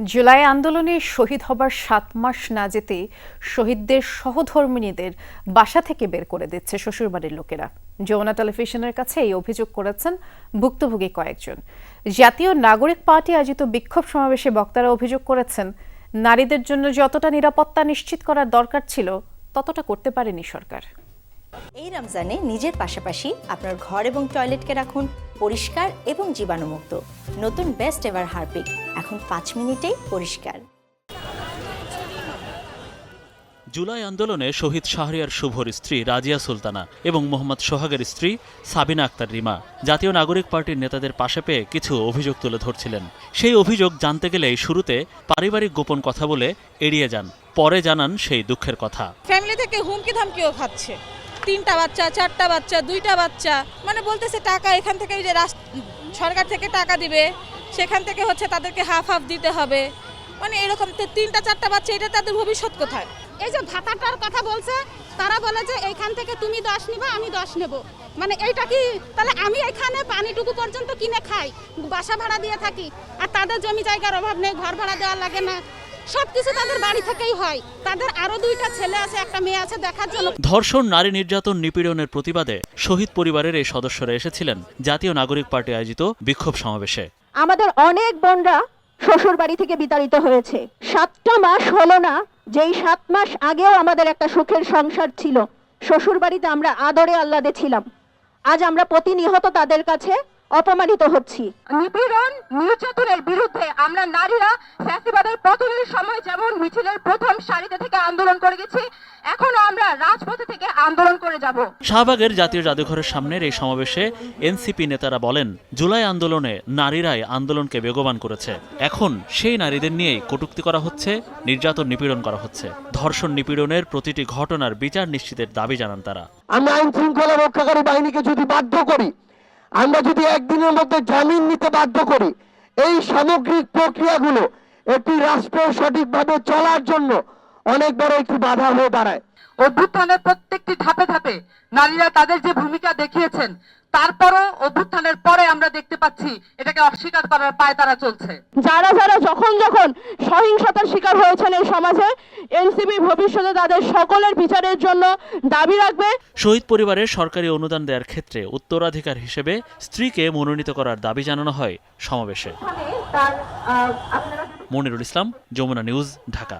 জুলাই আন্দোলনে শহীদ হবার সাত মাস না যেতে শহীদদের সহধর্মিনীদের বাসা থেকে বের করে দিচ্ছে শ্বশুরবাড়ির লোকেরা। যমুনা টেলিভিশনের কাছে এই অভিযোগ করেছেন ভুক্তভোগী কয়েকজন। জাতীয় নাগরিক পার্টি আয়োজিত বিক্ষোভ সমাবেশে বক্তারা অভিযোগ করেছেন, নারীদের জন্য যতটা নিরাপত্তা নিশ্চিত করার দরকার ছিল, ততটা করতে পারেনি সরকার। এই রমজানে নিজের পাশাপাশি আপনার ঘর এবং টয়লেটকে রাখুন পরিষ্কার এবং জীবাণুমুক্ত। নতুন বেস্ট এভার হারপিক। এখন পাঁচ মিনিটেই পরিষ্কার। জুলাই আন্দোলনে শহীদ শাহরিয়ার শুভর স্ত্রী রাজিয়া সুলতানা এবং মোহাম্মদ সোহাগের স্ত্রী সাবিনা আক্তার রিমা জাতীয় নাগরিক পার্টির নেতাদের পাশে পেয়ে কিছু অভিযোগ তুলে ধরছিলেন। সেই অভিযোগ জানতে গেলেই শুরুতে পারিবারিক গোপন কথা বলে এড়িয়ে যান। পরে জানান সেই দুঃখের কথা। ফ্যামিলি থেকে হুমকি ধামকিও খাচ্ছে। তিনটা বাচ্চা, চারটা বাচ্চা, দুইটা বাচ্চা। মানে বলতেছে টাকা এখান থেকে যে সরকার থেকে টাকা দিবে, সেখান থেকে হচ্ছে তাদেরকে হাফ হাফ দিতে হবে। মানে এরকম তিনটা, চারটা বাচ্চা, এটা তাদের ভবিষ্যৎ কোথায়? এই যে ভাতাটার কথা বলছে, তারা বলে যে এইখান থেকে তুমি দশ নিবা, আমি দশ নেব। মানে এইটা কি তাহলে আমি এখানে পানিটুকু পর্যন্ত কিনে খাই? বাসা ভাড়া দিয়ে থাকি। আর তাদের জমি জায়গার অভাব নেই, ঘর ভাড়া দেওয়া লাগে না। সব কিছু তাদের বাড়ি থেকেই হয়। তাদের আরও দুইটা ছেলে আছে একটা মেয়ে আছে দেখার জন্য ধর্ষণ নারী নির্যাতন নিপীড়নের প্রতিবাদে শহীদ পরিবারের এই সদস্যরা এসেছিলেন জাতীয় নাগরিক পার্টি আয়োজিত বিক্ষোভ সমাবেশে। আমাদের অনেক বোনরা শ্বশুর বাড়ি থেকে বিতাড়িত হয়েছে। সাতটা মাস হলো না যেই সাত মাস আগেও আমাদের একটা সুখের সংসার ছিল। শ্বশুর বাড়িতে আমরা আদরে আহ্লাদে ছিলাম। আজ আমরা প্রতিনিহত তাদের কাছে অপমানিত হচ্ছি। নিপীড়ন নির্যাতনের বিরুদ্ধে আমরা নারীরা ফ্যাসিবাদের পতনের সময় যেমন মিছিলের প্রথম সারিতে থেকে আন্দোলন করে গেছি এখনও আমরা রাজপথে থেকে আন্দোলন করে যাব। শাহবাগের জাতীয় জাদুঘরের সামনের এই সমাবেশে এনসিপি নেতারা বলেন জুলাই আন্দোলনে নারীরাই আন্দোলনকে বেগবান করেছে। এখন সেই নারীদের নিয়েই কটুক্তি করা হচ্ছে নির্যাতন নিপীড়ন করা হচ্ছে। ধর্ষণ নিপীড়নের প্রতিটি ঘটনার বিচার নিশ্চিতের দাবি জানান তারা। আমরা আইন শৃঙ্খলা রক্ষাকারী বাহিনীকে যদি বাধ্য করি আমরা যদি একদিনের মধ্যে জামিন নিতে বাধ্য করি, এই সামগ্রিক প্রক্রিয়াগুলো একটি রাষ্ট্র সঠিকভাবে চলার জন্য অনেক বড় একটি বাধা হয়ে দাঁড়ায়। অভ্যুত্থানের প্রত্যেকটি ধাপে ধাপে নারীরা তাদের যে ভূমিকা দেখিয়েছেন তারপরও অভ্যুত্থানের পরে আমরা দেখতে পাচ্ছি এটাকে অস্বীকার করার পায় তারা চলছে। যারা যারা যখন যখন সহিংসতার শিকার হয়েছেন এই সমাজে এনসিপি ভবিষ্যতে তাদের সকলের বিচারের জন্য দাবি রাখবে। শহীদ পরিবারের সরকারি অনুদান দেওয়ার ক্ষেত্রে উত্তরাধিকার হিসেবে স্ত্রীকে মনোনীত করার দাবি জানানো হয় সমাবেশে। মনিরুল ইসলাম যমুনা নিউজ ঢাকা।